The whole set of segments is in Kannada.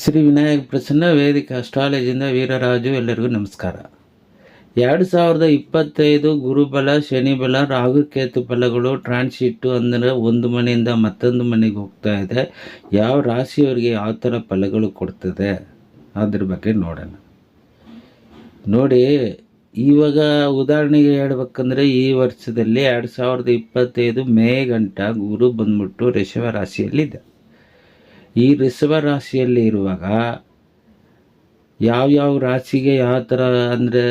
ಶ್ರೀ ವಿನಾಯಕ ಪ್ರಸನ್ನ ವೇದಿಕ ಅಸ್ಟ್ರಾಲಜಿಯಿಂದ ವೀರರಾಜು ಎಲ್ಲರಿಗೂ ನಮಸ್ಕಾರ. ಎರಡು ಸಾವಿರದ ಇಪ್ಪತ್ತೈದು ಗುರುಬಲ, ಶನಿಬಲ, ರಾಹುಕೇತು ಫಲಗಳು ಟ್ರಾನ್ಸಿಟ್ಟು ಅಂದರೆ ಒಂದು ಮನೆಯಿಂದ ಮತ್ತೊಂದು ಮನೆಗೆ ಹೋಗ್ತಾ ಇದೆ. ಯಾವ ರಾಶಿಯವರಿಗೆ ಯಾವ ಥರ ಫಲಗಳು ಕೊಡ್ತದೆ ಅದ್ರ ಬಗ್ಗೆ ನೋಡೋಣ. ನೋಡಿ, ಇವಾಗ ಉದಾಹರಣೆಗೆ ಹೇಳ್ಬೇಕಂದ್ರೆ ಈ ವರ್ಷದಲ್ಲಿ ಎರಡು ಸಾವಿರದ ಇಪ್ಪತ್ತೈದು ಮೇ ಗಂಟ ಗುರು ಬಂದ್ಬಿಟ್ಟು ಋಷಭ ರಾಶಿಯಲ್ಲಿದೆ. ಈ ಋಷಭ ರಾಶಿಯಲ್ಲಿ ಇರುವಾಗ ಯಾವ್ಯಾವ ರಾಶಿಗೆ ಯಾವ ಥರ ಅಂದರೆ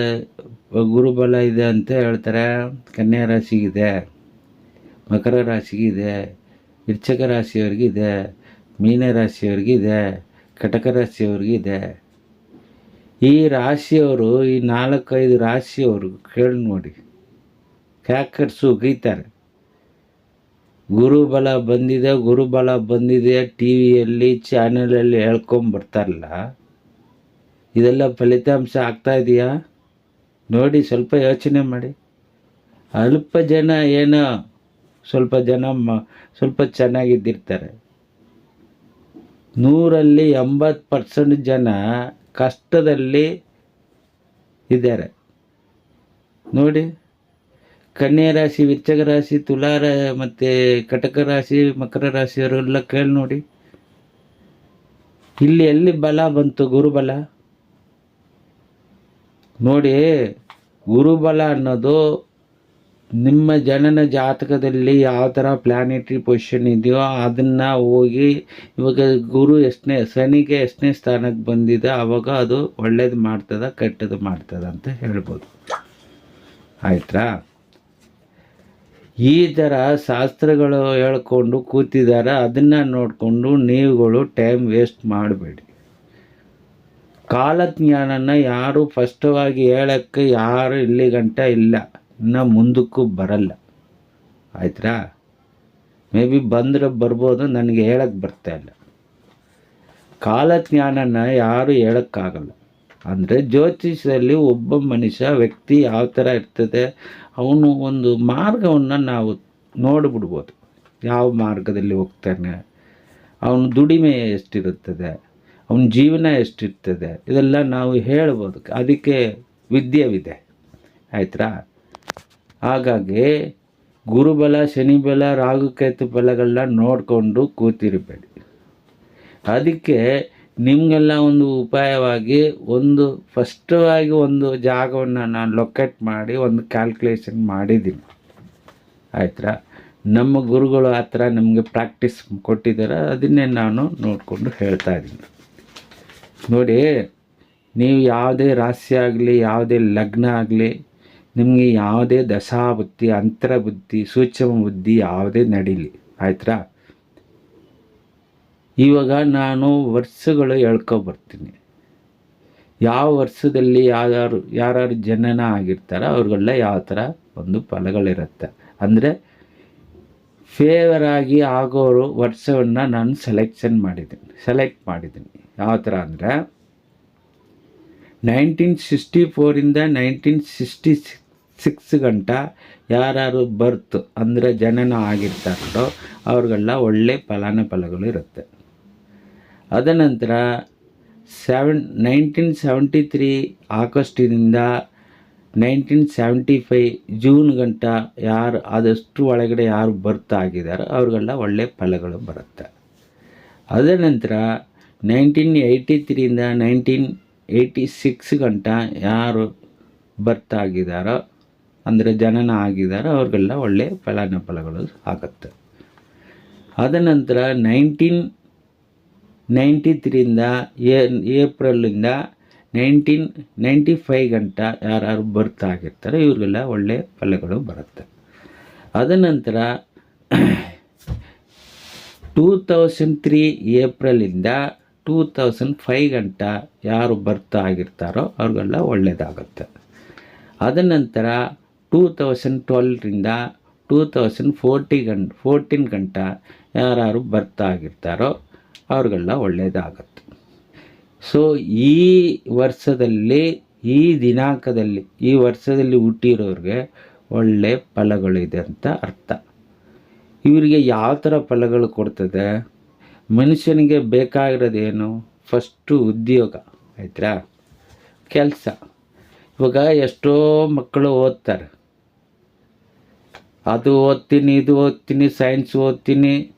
ಗುರುಬಲ ಇದೆ ಅಂತ ಹೇಳ್ತಾರೆ. ಕನ್ಯಾ ರಾಶಿಗಿದೆ, ಮಕರ ರಾಶಿಗಿದೆ ವೃಶ್ಚಿಕ ರಾಶಿಯವ್ರಿಗಿದೆ, ಮೀನ ರಾಶಿಯವ್ರಿಗಿದೆ, ಕಟಕ ರಾಶಿಯವ್ರಿಗಿದೆ. ಈ ರಾಶಿಯವರು, ಈ ನಾಲ್ಕೈದು ರಾಶಿಯವರು ಕೇಳಿ ನೋಡಿ. ಕ್ಯಾಕರ್ಸು ಗೀತಾರೆ ಗುರುಬಲ ಬಂದಿದೆ ಗುರುಬಲ ಬಂದಿದೆ ಟಿ ವಿಯಲ್ಲಿ ಚಾನಲಲ್ಲಿ ಹೇಳ್ಕೊಂಬರ್ತಾರಲ್ಲ ಇದೆಲ್ಲ ಫಲಿತಾಂಶ ಆಗ್ತಾ ಇದೆಯಾ? ನೋಡಿ, ಸ್ವಲ್ಪ ಯೋಚನೆ ಮಾಡಿ. ಅಲ್ಪ ಜನ ಏನೋ, ಸ್ವಲ್ಪ ಜನ ಮ, ಸ್ವಲ್ಪ ಚೆನ್ನಾಗಿದ್ದಿರ್ತಾರೆ. ನೂರಲ್ಲಿ ಎಂಬತ್ತು ಪರ್ಸೆಂಟ್ ಜನ ಕಷ್ಟದಲ್ಲಿ ಇದ್ದಾರೆ. ನೋಡಿ. ಕನ್ಯಾ ರಾಶಿ ವೃಶ್ಚಿಕ ರಾಶಿ ತುಲಾರ ಮತ್ತು ಕಟಕ ರಾಶಿ, ಮಕರ ರಾಶಿಯವರೆಲ್ಲ ಕೇಳಿ ನೋಡಿ. ಇಲ್ಲಿ ಎಲ್ಲಿ ಬಲ ಬಂತು? ಗುರುಬಲ ನೋಡಿ ಗುರುಬಲ ಅನ್ನೋದು ನಿಮ್ಮ ಜನನ ಜಾತಕದಲ್ಲಿ ಯಾವ ಥರ ಪ್ಲಾನೆಟರಿ ಪೊಸಿಷನ್ ಇದೆಯೋ ಅದನ್ನು ಹೋಗಿ ಇವಾಗ ಗುರು ಎಷ್ಟನೇ, ಶನಿಗೆ ಎಷ್ಟನೇ ಸ್ಥಾನಕ್ಕೆ ಬಂದಿದೆ ಆವಾಗ ಅದು ಒಳ್ಳೇದು ಮಾಡ್ತದ ಕೆಟ್ಟದ್ದು ಮಾಡ್ತದ ಅಂತ ಹೇಳ್ಬೋದು. ಆಯ್ತಾ ಈ ಥರ ಶಾಸ್ತ್ರಗಳು ಹೇಳ್ಕೊಂಡು ಕೂತಿದ್ದಾರೆ ಅದನ್ನು ನೋಡಿಕೊಂಡು ನೀವುಗಳು ಟೈಮ್ ವೇಸ್ಟ್ ಮಾಡಬೇಡಿ. ಕಾಲಜ್ಞಾನನ ಯಾರು ಫಸ್ಟವಾಗಿ ಹೇಳೋಕ್ಕೆ ಯಾರು ಇಲ್ಲಿ ಗಂಟ ಇಲ್ಲ, ಇನ್ನು ಮುಂದಕ್ಕೂ ಬರಲ್ಲ. ಆಯ್ತಾ ಮೇ ಬಿ ಬಂದರೆ ಬರ್ಬೋದು, ನನಗೆ ಹೇಳಕ್ಕೆ ಬರ್ತಾ ಇಲ್ಲ. ಕಾಲಜ್ಞಾನನ ಯಾರು ಹೇಳೋಕ್ಕಾಗಲ್ಲ. ಅಂದರೆ ಜ್ಯೋತಿಷದಲ್ಲಿ ಒಬ್ಬ ಮನುಷ್ಯ ವ್ಯಕ್ತಿ ಯಾವ ಥರ ಇರ್ತದೆ, ಅವನು ಒಂದು ಮಾರ್ಗವನ್ನು ನಾವು ನೋಡಿಬಿಡ್ಬೋದು. ಯಾವ ಮಾರ್ಗದಲ್ಲಿ ಹೋಗ್ತಾನೆ, ಅವನ ದುಡಿಮೆ ಎಷ್ಟಿರುತ್ತದೆ, ಅವನ ಜೀವನ ಎಷ್ಟಿರ್ತದೆ, ಇದೆಲ್ಲ ನಾವು ಹೇಳ್ಬೋದು. ಅದಕ್ಕೆ ವಿದ್ಯೆವಿದೆ. ಆಯ್ತಾ ಹಾಗಾಗಿ ಗುರುಬಲ, ಶನಿಬಲ ರಾಹುಕೇತು ಬಲಗಳನ್ನ ನೋಡಿಕೊಂಡು ಕೂತಿರಬೇಡಿ. ಅದಕ್ಕೆ ನಿಮಗೆಲ್ಲ ಒಂದು ಉಪಾಯವಾಗಿ ಒಂದು ಫಸ್ಟವಾಗಿ ಒಂದು ಜಾಗವನ್ನು ನಾನು ಲೊಕೇಟ್ ಮಾಡಿ ಒಂದು ಕ್ಯಾಲ್ಕುಲೇಷನ್ ಮಾಡಿದ್ದೀನಿ. ಆಯ್ತಾ ನಮ್ಮ ಗುರುಗಳು ಆ ಥರ ನಮಗೆ ಪ್ರಾಕ್ಟೀಸ್ ಕೊಟ್ಟಿದ್ದಾರೆ, ಅದನ್ನೇ ನಾನು ನೋಡಿಕೊಂಡು ಹೇಳ್ತಾ ಇದ್ದೀನಿ. ನೋಡಿ, ನೀವು ಯಾವುದೇ ರಾಶಿ ಆಗಲಿ, ಯಾವುದೇ ಲಗ್ನ ಆಗಲಿ, ನಿಮಗೆ ಯಾವುದೇ ದಶಾಬುದ್ಧಿ ಅಂತರ ಬುದ್ಧಿ ಸೂಕ್ಷ್ಮ ಬುದ್ಧಿ ಯಾವುದೇ ನಡೀಲಿ. ಆಯ್ತಾ ಇವಾಗ ನಾನು ವರ್ಷಗಳು ಹೇಳ್ಕೊಬರ್ತೀನಿ ಯಾವ ವರ್ಷದಲ್ಲಿ ಯಾರು, ಯಾರ್ಯಾರು ಜನನ ಆಗಿರ್ತಾರೋ ಅವ್ರಿಗೆಲ್ಲ ಯಾವ ಥರ ಒಂದು ಫಲಗಳಿರುತ್ತೆ. ಅಂದರೆ ಆಗಿ ಆಗೋರು ವರ್ಷವನ್ನು ನಾನು ಸೆಲೆಕ್ಷನ್ ಮಾಡಿದ್ದೀನಿ ಸೆಲೆಕ್ಟ್ ಮಾಡಿದ್ದೀನಿ. ಯಾವ ಥರ ಅಂದರೆ ನೈನ್ಟೀನ್ ಸಿಕ್ಸ್ಟಿ ಫೋರಿಂದ ನೈನ್ಟೀನ್ ಸಿಕ್ಸ್ಟಿ ಸಿಕ್ಸ್ ಗಂಟ ಯಾರು ಬರ್ತ್ ಅಂದರೆ ಜನನ ಆಗಿರ್ತಾರೋ ಅವ್ರಿಗೆಲ್ಲ ಒಳ್ಳೆ ಫಲಾನುಫಲಗಳು ಇರುತ್ತೆ. ಅದನಂತರ ಸೆವೆನ್, ನೈನ್ಟೀನ್ ಸೆವೆಂಟಿ ತ್ರೀ ಆಗಸ್ಟಿನಿಂದ ನೈನ್ಟೀನ್ ಸೆವೆಂಟಿ ಫೈ ಜೂನ್ ಗಂಟ ಯಾರು, ಆದಷ್ಟು ಒಳಗಡೆ ಯಾರು ಬರ್ತ್ ಆಗಿದ್ದಾರೋ ಅವ್ರಿಗೆಲ್ಲ ಒಳ್ಳೆ ಫಲಗಳು ಬರುತ್ತೆ. ಅದ ನಂತರ ನೈನ್ಟೀನ್ ಏಯ್ಟಿ ತ್ರೀಯಿಂದ ನೈನ್ಟೀನ್ ಏಯ್ಟಿ ಸಿಕ್ಸ್ ಗಂಟ ಯಾರು ಬರ್ತ್ ಆಗಿದ್ದಾರೋ ಅಂದರೆ ಜನನ ಆಗಿದ್ದಾರೋ, ಅವ್ರಿಗೆಲ್ಲ ಒಳ್ಳೆ ಫಲಾನುಫಲಗಳು ಆಗುತ್ತೆ. ಅದ ನಂತರ ನೈನ್ಟೀನ್ ನೈಂಟಿ ತ್ರೀಯಿಂದ ಏಪ್ರಿಲಿಂದ ನೈನ್ಟೀನ್ ನೈಂಟಿ ಫೈ ಗಂಟ ಯಾರು ಬರ್ತ್ ಆಗಿರ್ತಾರೆ ಇವ್ರಿಗೆಲ್ಲ ಒಳ್ಳೆಯ ಫಲಗಳು ಬರುತ್ತೆ. ಅದ ನಂತರ ಟೂ ತೌಸಂಡ್ ತ್ರೀ ಏಪ್ರಿಲಿಂದ ಟೂ ತೌಸಂಡ್ ಫೈ ಗಂಟ ಯಾರು ಬರ್ತ್ ಆಗಿರ್ತಾರೋ ಅವ್ರಿಗೆಲ್ಲ ಒಳ್ಳೆಯದಾಗುತ್ತೆ ಅದ ನಂತರ ಟೂ ತೌಸಂಡ್ ಟ್ವೆಲ್ರಿಂದ ಟೂ ತೌಸಂಡ್ ಫೋರ್ಟಿ ಗಂಟ, ಫೋರ್ಟೀನ್ ಗಂಟ ಯಾರು ಬರ್ತ್ ಆಗಿರ್ತಾರೋ ಅವ್ರಿಗೆಲ್ಲ ಒಳ್ಳೆಯದಾಗತ್ತೆ ಸೊ ಈ ವರ್ಷದಲ್ಲಿ, ಈ ದಿನಾಂಕದಲ್ಲಿ, ಈ ವರ್ಷದಲ್ಲಿ ಹುಟ್ಟಿರೋರಿಗೆ ಒಳ್ಳೆ ಫಲಗಳಿದೆ ಅಂತ ಅರ್ಥ. ಇವರಿಗೆ ಯಾವ ಥರ ಫಲಗಳು ಕೊಡ್ತದೆ? ಮನುಷ್ಯನಿಗೆ ಬೇಕಾಗಿರೋದೇನು? ಫಸ್ಟು ಉದ್ಯೋಗ ಆಯ್ತಾ ಕೆಲಸ. ಇವಾಗ ಎಷ್ಟೋ ಮಕ್ಕಳು ಓದ್ತಾರೆ. ಅದು ಓದ್ತೀನಿ, ಇದು ಓದ್ತೀನಿ, ಸೈನ್ಸ್ ಓದ್ತೀನಿ,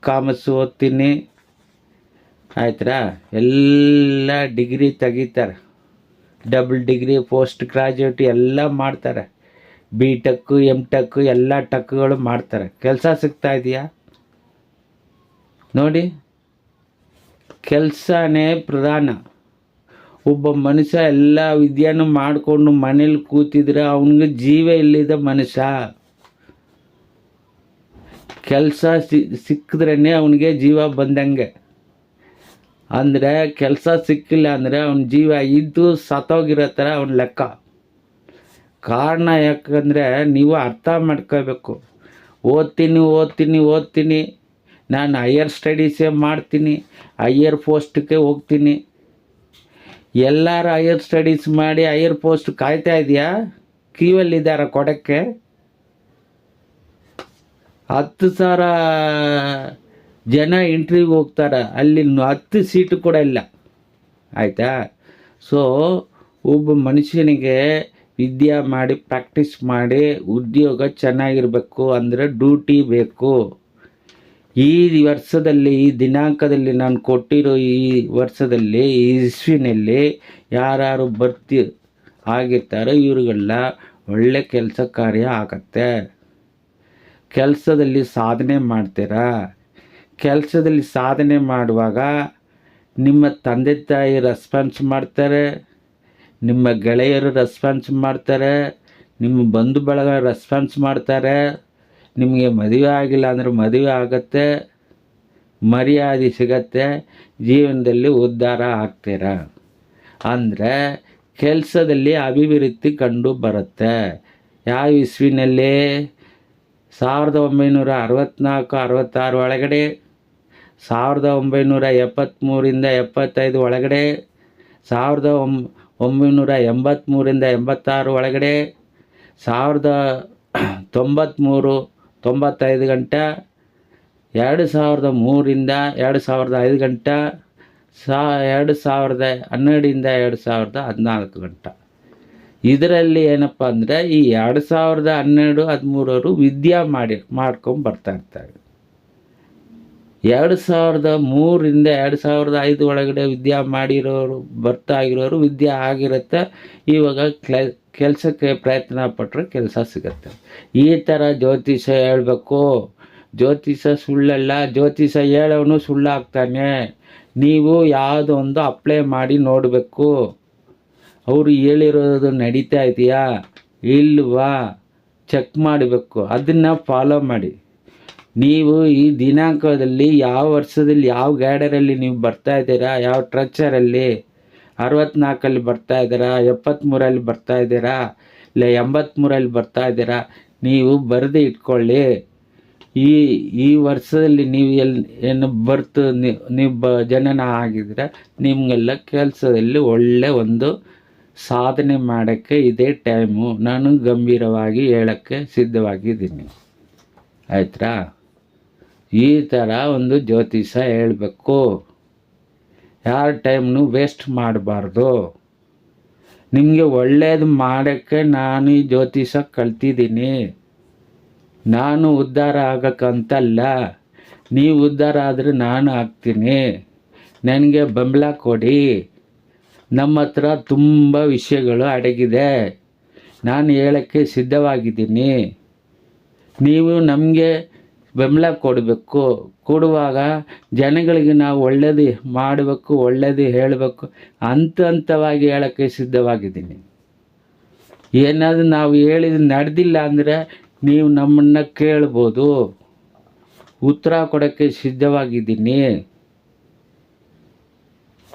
ಕಾಮರ್ಸ್ ಓದ್ತೀನಿ ಆಯ್ತಾ ಎಲ್ಲ ಡಿಗ್ರಿ ತೆಗಿತಾರೆ. ಡಬಲ್ ಡಿಗ್ರಿ, ಪೋಸ್ಟ್ ಗ್ರಾಜ್ಯುಯೇಟ್ ಎಲ್ಲ ಮಾಡ್ತಾರೆ. ಬಿ ಟೆಕ್ಕು ಎಂ ಟೆಕ್ಕು ಎಲ್ಲ ಟಕ್ಗಳು ಮಾಡ್ತಾರೆ. ಕೆಲಸ ಸಿಗ್ತಾ ಇದೆಯಾ? ನೋಡಿ. ಕೆಲಸನೇ ಪ್ರಧಾನ. ಒಬ್ಬ ಮನುಷ್ಯ ಎಲ್ಲ ವಿದ್ಯೆನೂ ಮಾಡಿಕೊಂಡು ಮನೇಲಿ ಕೂತಿದ್ರೆ ಅವನಿಗೆ ಜೀವ ಇಲ್ಲದ ಮನುಷ್ಯ. ಕೆಲಸ ಸಿಕ್ಕಿದ್ರೇ ಅವನಿಗೆ ಜೀವ ಬಂದಂಗೆ. ಅಂದರೆ ಕೆಲಸ ಸಿಕ್ಕಿಲ್ಲ ಅಂದರೆ ಅವನ ಜೀವ ಇದ್ದು ಸತ್ತೋಗಿರೋ ಥರ ಅವನ ಲೆಕ್ಕ. ಕಾರಣ ಯಾಕಂದರೆ ನೀವು ಅರ್ಥ ಮಾಡ್ಕೋಬೇಕು ಓದ್ತೀನಿ ಓದ್ತೀನಿ ಓದ್ತೀನಿ. ನಾನು ಹೈಯರ್ ಸ್ಟಡೀಸೇ ಮಾಡ್ತೀನಿ ಹೈಯರ್ ಪೋಸ್ಟ್ಗೆ ಹೋಗ್ತೀನಿ. ಎಲ್ಲರೂ ಹೈಯರ್ ಸ್ಟಡೀಸ್ ಮಾಡಿ ಹೈಯರ್ ಪೋಸ್ಟ್ ಕಾಯ್ತಾ ಇದೆಯಾ? ಕ್ಯೂವಲ್ಲಿದ್ದಾರ ಕೊಡೋಕ್ಕೆ? ಹತ್ತು ಸಾವಿರ ಜನ ಇಂಟ್ರ್ವ್ಯೂಗೆ ಹೋಗ್ತಾರೆ, ಅಲ್ಲಿ ಹತ್ತು ಸೀಟು ಕೂಡ ಇಲ್ಲ. ಆಯಿತಾ? ಸೊ ಒಬ್ಬ ಮನುಷ್ಯನಿಗೆ ವಿದ್ಯೆ ಮಾಡಿ ಪ್ರಾಕ್ಟೀಸ್ ಮಾಡಿ, ಉದ್ಯೋಗ ಚೆನ್ನಾಗಿರಬೇಕು ಅಂದರೆ ಡ್ಯೂಟಿ ಬೇಕು. ಈ ವರ್ಷದಲ್ಲಿ, ಈ ದಿನಾಂಕದಲ್ಲಿ ನಾನು ಕೊಟ್ಟಿರೋ ಈ ವರ್ಷದಲ್ಲಿ, ಈ ಇಸ್ವಿನಲ್ಲಿ ಯಾರು ಭರ್ತಿ ಆಗಿರ್ತಾರೋ ಇವರುಗಳ ಒಳ್ಳೆ ಕೆಲಸ ಕಾರ್ಯ ಆಗತ್ತೆ. ಕೆಲಸದಲ್ಲಿ ಸಾಧನೆ ಮಾಡ್ತೀರಾ? ಕೆಲಸದಲ್ಲಿ ಸಾಧನೆ ಮಾಡುವಾಗ ನಿಮ್ಮ ತಂದೆ ತಾಯಿ ರೆಸ್ಪಾನ್ಸ್ ಮಾಡ್ತಾರೆ, ನಿಮ್ಮ ಗೆಳೆಯರು ರೆಸ್ಪಾನ್ಸ್ ಮಾಡ್ತಾರೆ, ನಿಮ್ಮ ಬಂಧು ಬಳಗ ರೆಸ್ಪಾನ್ಸ್ ಮಾಡ್ತಾರೆ, ನಿಮಗೆ ಮದುವೆ ಆಗಿಲ್ಲ ಅಂದರೆ ಮದುವೆ ಆಗತ್ತೆ, ಮರ್ಯಾದೆ ಸಿಗತ್ತೆ, ಜೀವನದಲ್ಲಿ ಉದ್ಧಾರ ಆಗ್ತೀರ? ಅಂದರೆ ಕೆಲಸದಲ್ಲಿ ಅಭಿವೃದ್ಧಿ ಕಂಡು ಬರುತ್ತೆ. ಯಾವ ಇಸ್ವಿನಲ್ಲಿ ಸಾವಿರದ ಒಂಬೈನೂರ ಅರವತ್ತ್ನಾಲ್ಕು ಅರವತ್ತಾರು ಒಳಗಡೆ ಸಾವಿರದ ಒಂಬೈನೂರ ಎಪ್ಪತ್ತ್ಮೂರಿಂದ ಎಪ್ಪತ್ತೈದು ಒಳಗಡೆ, ಸಾವಿರದ ಒಂಬ ಒಂಬೈನೂರ ಎಂಬತ್ತ್ಮೂರಿಂದ ಎಂಬತ್ತಾರು ಒಳಗಡೆ, ಸಾವಿರದ ತೊಂಬತ್ತ್ಮೂರು ತೊಂಬತ್ತೈದು ಗಂಟೆ, ಎರಡು ಸಾವಿರದ ಮೂರಿಂದ ಎರಡು ಸಾವಿರದ ಐದು ಗಂಟೆ, ಸಾ, ಎರಡು ಸಾವಿರದ ಹನ್ನೆರಡರಿಂದ ಎರಡು ಸಾವಿರದ ಹದಿನಾಲ್ಕು ಗಂಟೆ. ಇದರಲ್ಲಿ ಏನಪ್ಪ ಅಂದರೆ ಈ ಎರಡು ಸಾವಿರದ ಹನ್ನೆರಡು ಹದಿಮೂರವರು ವಿದ್ಯಾ ಮಾಡಿ, ಮಾಡ್ಕೊಂಡು ಬರ್ತಾ ಇರ್ತಾರೆ. ಎರಡು ಸಾವಿರದ ಮೂರರಿಂದ ಎರಡು ಸಾವಿರದ ಐದು ಒಳಗಡೆ ವಿದ್ಯಾ ಮಾಡಿರೋರು ಬರ್ತಾ ಆಗಿರೋರು ವಿದ್ಯೆ ಆಗಿರುತ್ತೆ. ಇವಾಗ ಕ್ಲ, ಕೆಲಸಕ್ಕೆ ಪ್ರಯತ್ನ ಪಟ್ಟರೆ ಕೆಲಸ ಸಿಗುತ್ತೆ. ಈ ಥರ ಜ್ಯೋತಿಷ ಹೇಳಬೇಕು. ಜ್ಯೋತಿಷ ಸುಳ್ಳಲ್ಲ. ಜ್ಯೋತಿಷ ಹೇಳೋನು ಸುಳ್ಳಾಗ್ತಾನೆ. ನೀವು ಯಾವುದೊಂದು ಅಪ್ಲೈ ಮಾಡಿ ನೋಡಬೇಕು. ಅವರು ಹೇಳಿರೋದು ನಡೀತಾ ಇದೆಯಾ? ಇಲ್ವಾ? ಚೆಕ್ ಮಾಡಬೇಕು. ಅದನ್ನು ಫಾಲೋ ಮಾಡಿ. ನೀವು ಈ ದಿನಾಂಕದಲ್ಲಿ ಯಾವ ವರ್ಷದಲ್ಲಿ ಯಾವ ಗ್ಯಾಡರಲ್ಲಿ ನೀವು ಬರ್ತಾ ಇದ್ದೀರಾ, ಯಾವ ಟ್ರಕ್ಚರಲ್ಲಿ ಅರವತ್ನಾಲ್ಕಲ್ಲಿ ಬರ್ತಾ ಇದ್ದೀರಾ ಎಪ್ಪತ್ತ್ಮೂರಲ್ಲಿ ಬರ್ತಾ ಇದ್ದೀರಾ, ಇಲ್ಲ ಎಂಬತ್ತ್ಮೂರಲ್ಲಿ ಬರ್ತಾ ಇದ್ದೀರಾ, ನೀವು ಬರೆದು ಇಟ್ಕೊಳ್ಳಿ. ಈ ಈ ವರ್ಷದಲ್ಲಿ ನೀವು ಎಲ್ಲಿ ಏನು ಬರ್ತು ನೀವು ಬ, ಜನನ ಆಗಿದ್ರೆ ನಿಮಗೆಲ್ಲ ಕೆಲಸದಲ್ಲಿ ಒಳ್ಳೆ ಒಂದು ಸಾಧನೆ ಮಾಡೋಕ್ಕೆ ಇದೇ ಟೈಮು. ನಾನು ಗಂಭೀರವಾಗಿ ಹೇಳೋಕ್ಕೆ ಸಿದ್ಧವಾಗಿದ್ದೀನಿ. ಆಯ್ತಾ ಈ ಥರ ಒಂದು ಜ್ಯೋತಿಷ ಹೇಳಬೇಕು. ಯಾರ ಟೈಮ್ನು ವೇಸ್ಟ್ ಮಾಡಬಾರ್ದು. ನಿಮಗೆ ಒಳ್ಳೇದು ಮಾಡೋಕ್ಕೆ ನಾನು ಈ ಜ್ಯೋತಿಷ ಕಲ್ತಿದ್ದೀನಿ. ನಾನು ಉದ್ಧಾರ ಆಗಕ್ಕಂತಲ್ಲ, ನೀವು ಉದ್ಧಾರ ಆದರೆ ನಾನು ಆಗ್ತೀನಿ. ನನಗೆ ಬೆಂಬಲ ಕೊಡಿ. ನಮ್ಮ ಹತ್ರ ತುಂಬ ವಿಷಯಗಳು ಅಡಗಿದೆ. ನಾನು ಹೇಳೋಕ್ಕೆ ಸಿದ್ಧವಾಗಿದ್ದೀನಿ. ನೀವು ನಮಗೆ ಬೆಂಬಲ ಕೊಡಬೇಕು. ಕೊಡುವಾಗ ಜನಗಳಿಗೆ ನಾವು ಒಳ್ಳೇದು ಮಾಡಬೇಕು, ಒಳ್ಳೇದು ಹೇಳಬೇಕು, ಹಂತ ಹಂತವಾಗಿ ಹೇಳೋಕ್ಕೆ ಸಿದ್ಧವಾಗಿದ್ದೀನಿ. ಏನಾದರೂ ನಾವು ಹೇಳಿದ ನಡೆದಿಲ್ಲ ಅಂದರೆ ನೀವು ನಮ್ಮನ್ನು ಕೇಳ್ಬೋದು. ಉತ್ತರ ಕೊಡೋಕ್ಕೆ ಸಿದ್ಧವಾಗಿದ್ದೀನಿ.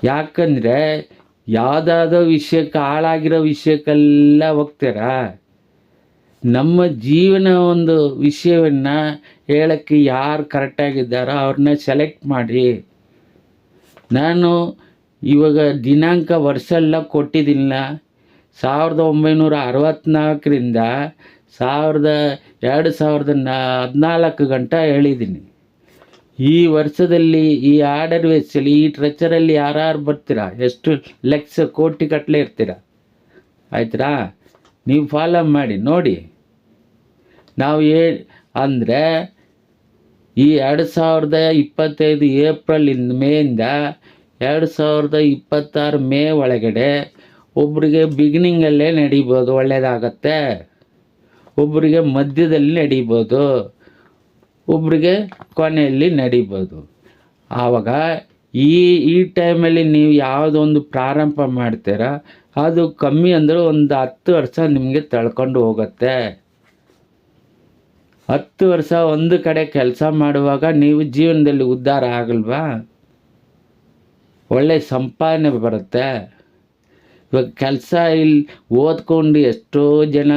ಯಾಕಂದರೆ ಯಾವುದಾದ್ರೂ ವಿಷಯಕ್ಕೆ ಹಾಳಾಗಿರೋ ವಿಷಯಕ್ಕೆಲ್ಲ ಹೋಗ್ತೀರಾ? ನಮ್ಮ ಜೀವನ ಒಂದು ವಿಷಯವನ್ನು ಹೇಳೋಕ್ಕೆ ಯಾರು ಕರೆಕ್ಟಾಗಿದ್ದಾರೋ ಅವ್ರನ್ನ ಸೆಲೆಕ್ಟ್ ಮಾಡಿ ನಾನು ಇವಾಗ ದಿನಾಂಕ ವರ್ಷ ಎಲ್ಲ ಕೊಟ್ಟಿದ್ದಿಲ್ಲ ಸಾವಿರದ ಒಂಬೈನೂರ ಅರವತ್ತ್ನಾಲ್ಕರಿಂದ ಸಾವಿರದ ಎರಡು ಸಾವಿರದ ಹದಿನಾಲ್ಕು ಗಂಟ ಹೇಳಿದ್ದೀನಿ. ಈ ವರ್ಷದಲ್ಲಿ, ಈ ಆರ್ಡರ್ ವೇಸಲ್ಲಿ ಈ ಟ್ರೆಚರಲ್ಲಿ ಯಾರ್ಯಾರು ಬರ್ತೀರಾ? ಎಷ್ಟು ಲಕ್ಷ ಕೋಟಿ ಗಟ್ಟಲೆ ಇರ್ತೀರಾ? ಆಯ್ತಾ ನೀವು ಫಾಲೋ ಮಾಡಿ, ನೋಡಿ. ನಾವು ಏ, ಅಂದರೆ ಈ ಎರಡು ಸಾವಿರದ ಇಪ್ಪತ್ತೈದು ಏಪ್ರಿಲಿಂದ ಮೇಯಿಂದ ಎರಡು ಸಾವಿರದ ಇಪ್ಪತ್ತಾರು ಮೇ ಒಳಗಡೆ ಒಬ್ಬರಿಗೆ ಬಿಗಿನಿಂಗಲ್ಲೇ ನಡೀಬೋದು ಒಳ್ಳೆಯದಾಗತ್ತೆ ಒಬ್ಬರಿಗೆ ಮಧ್ಯದಲ್ಲಿ ನಡೀಬೋದು ಒಬ್ಬರಿಗೆ ಕೊನೆಯಲ್ಲಿ ನಡೀಬೋದು. ಆವಾಗ ಈ ಈ ಟೈಮಲ್ಲಿ ನೀವು ಯಾವುದೊಂದು ಪ್ರಾರಂಭ ಮಾಡ್ತೀರಾ, ಅದು ಕಮ್ಮಿ ಅಂದರೆ ಒಂದು ಹತ್ತು ವರ್ಷ ನಿಮಗೆ ತಳ್ಕೊಂಡು ಹೋಗುತ್ತೆ. ಹತ್ತು ವರ್ಷ ಒಂದು ಕಡೆ ಕೆಲಸ ಮಾಡುವಾಗ ನೀವು ಜೀವನದಲ್ಲಿ ಉದ್ಧಾರ ಆಗಲ್ವಾ? ಒಳ್ಳೆ ಸಂಪಾದನೆ ಬರುತ್ತೆ. ಇವಾಗ ಕೆಲಸ ಇಲ್ಲಿ ಓದ್ಕೊಂಡು ಎಷ್ಟೋ ಜನ,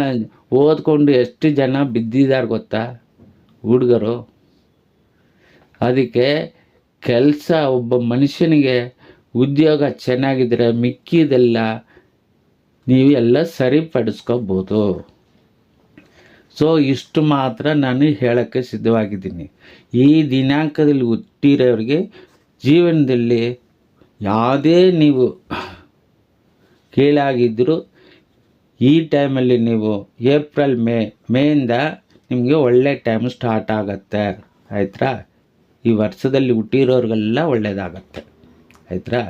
ಓದ್ಕೊಂಡು ಎಷ್ಟು ಜನ ಬಿದ್ದಿದ್ದಾರೆ ಗೊತ್ತಾ, ಹುಡುಗರು? ಅದಕ್ಕೆ ಕೆಲಸ ಒಬ್ಬ ಮನುಷ್ಯನಿಗೆ ಉದ್ಯೋಗ ಚೆನ್ನಾಗಿದ್ದರೆ ಮಿಕ್ಕಿದೆಲ್ಲ ನೀವು ಎಲ್ಲ ಸರಿಪಡಿಸ್ಕೋಬೋದು. ಸೊ ಇಷ್ಟು ಮಾತ್ರ ನಾನು ಹೇಳೋಕ್ಕೆ ಸಿದ್ಧವಾಗಿದ್ದೀನಿ. ಈ ದಿನಾಂಕದಲ್ಲಿ ಹುಟ್ಟಿರೋರಿಗೆ ಜೀವನದಲ್ಲಿ ಯಾವುದೇ ನೀವು ಕೀಳಾಗಿದ್ದರೂ ಈ ಟೈಮಲ್ಲಿ ನೀವು ಏಪ್ರಿಲ್ ಮೇ, ಮೇಯಿಂದ ನಿಮಗೆ ಒಳ್ಳೆ ಟೈಮ್ ಸ್ಟಾರ್ಟ್ ಆಗುತ್ತೆ. ಆಯ್ತಾ ಈ ವರ್ಷದಲ್ಲಿ ಹುಟ್ಟಿರೋರಿಗೆಲ್ಲ ಒಳ್ಳೆಯದಾಗತ್ತೆ ಆಯ್ತಾ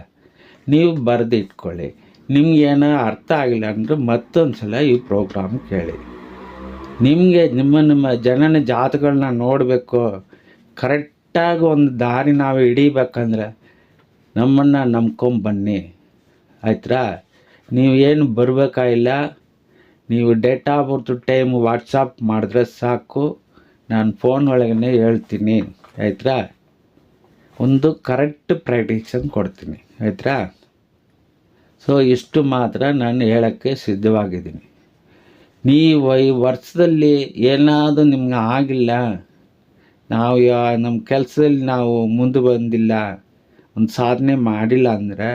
ನೀವು ಬರೆದು ಇಟ್ಕೊಳ್ಳಿ ಏನ ಅರ್ಥ ಆಗಿಲ್ಲ ಅಂದರೆ ಮತ್ತೊಂದು ಸಲ ಈ ಪ್ರೋಗ್ರಾಮ್ ಕೇಳಿ. ನಿಮಗೆ ನಿಮ್ಮ ನಿಮ್ಮ ಜನನ ಜಾತಗಳನ್ನ ನೋಡಬೇಕು. ಕರೆಕ್ಟಾಗಿ ಒಂದು ದಾರಿ ನಾವು ಹಿಡಿಬೇಕಂದ್ರೆ ನಮ್ಮನ್ನು ನಂಬ್ಕೊಂಬನ್ನಿ ನೀವು ಏನು ಬರಬೇಕಾಗಿಲ್ಲ ನೀವು date of birth time WhatsApp ಮಾಡಿದ್ರೆ ಸಾಕು. ನಾನು ಫೋನ್ ಒಳಗೇನೆ ಹೇಳ್ತೀನಿ. ಆಯ್ತಾ ಒಂದು ಕರೆಕ್ಟ್ ಪ್ರೆಡಿಕ್ಷನ್ ಕೊಡ್ತೀನಿ ಆಯ್ತಾ ಸೊ ಇಷ್ಟು ಮಾತ್ರ ನಾನು ಹೇಳೋಕ್ಕೆ ಸಿದ್ಧವಾಗಿದ್ದೀನಿ. ನೀವು ಈ ವರ್ಷದಲ್ಲಿ ಏನಾದರೂ ನಿಮ್ಗೆ ಆಗಿಲ್ಲ, ನಾವು ಯಾ ನಮ್ಮ ಕೆಲಸದಲ್ಲಿ ನಾವು ಮುಂದೆ ಬಂದಿಲ್ಲ, ಒಂದು ಸಾಧನೆ ಮಾಡಿಲ್ಲ ಅಂದರೆ,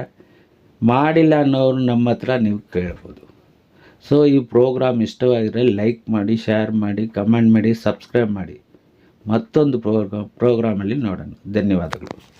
ಮಾಡಿಲ್ಲ ಅನ್ನೋರು ನಮ್ಮ ಹತ್ರ ನೀವು ಕೇಳ್ಬೋದು. ಸೊ ಈ ಪ್ರೋಗ್ರಾಮ್ ಇಷ್ಟವಾಗಿದ್ರೆ ಲೈಕ್ ಮಾಡಿ ಶೇರ್ ಮಾಡಿ ಕಮೆಂಟ್ ಮಾಡಿ ಸಬ್ಸ್ಕ್ರೈಬ್ ಮಾಡಿ. ಮತ್ತೊಂದು ಪ್ರೋಗ್ರಾಮ್ ಪ್ರೋಗ್ರಾಮಲ್ಲಿ ನೋಡೋಣ. ಧನ್ಯವಾದಗಳು.